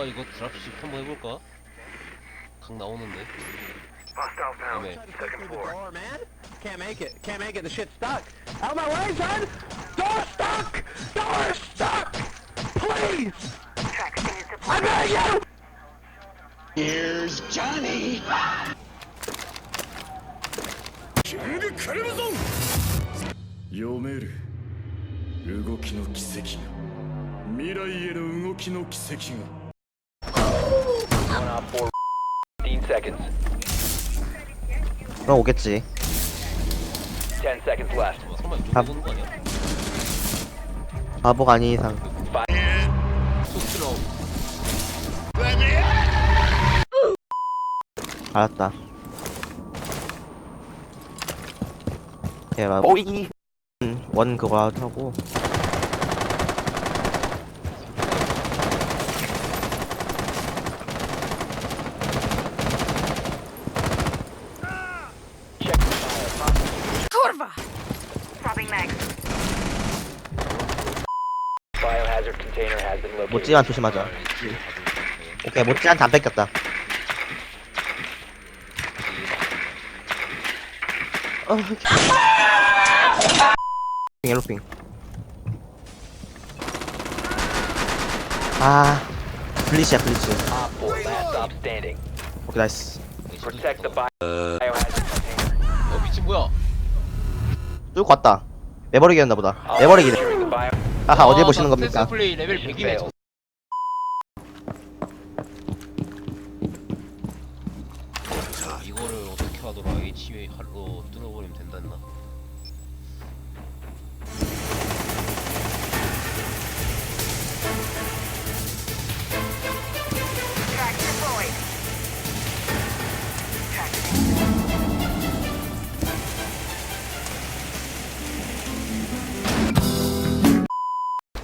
어 이거 드랍십 한번 해볼까? 각 나오는데 Hostile found. Okay. Second floor. Door, man. Can't make it. Can't make it. The shit's stuck. Out my way, son! Door stuck! Door stuck! Please! I beg you! Here's Johnny. 読める動きの軌跡が未来への動きの軌跡が One op four. 15 seconds. 그럼 오겠지 10 seconds left. 뭐 설마 이쪽 밥. 보는 거 아니야? 바보가 아닌 이상 알았다 얘막 오이! 원 그거 하고 못지만 조심하자 오케이 못지한테 안 뺏겼다 어, 옐로핑 아 블리치야 블리치. 오케이 나이스 Protect the bio- biohazard container. 어 미친 뭐야 뚫고 왔다 보다 매버릭이네 Securing the bio. 하하 어디 보시는 나 겁니까? 플레이 레벨 100이네 저 이거를 어떻게 하더라? HA 할로 뚫어버리면 된다 했나?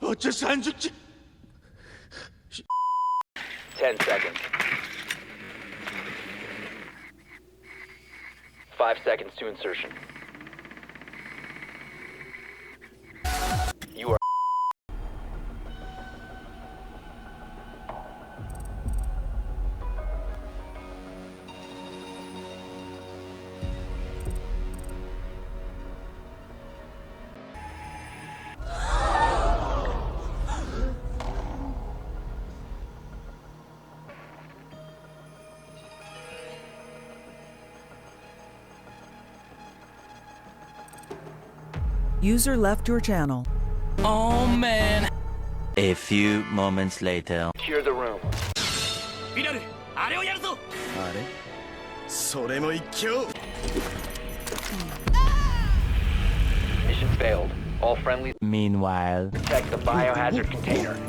어째서 안 죽지 10 seconds. 5 seconds to insertion. User left your channel. A few moments later. secure the room. ビラルあれをやるぞあれそれも一興 Mission failed. All friendlies Meanwhile. protect the biohazard container.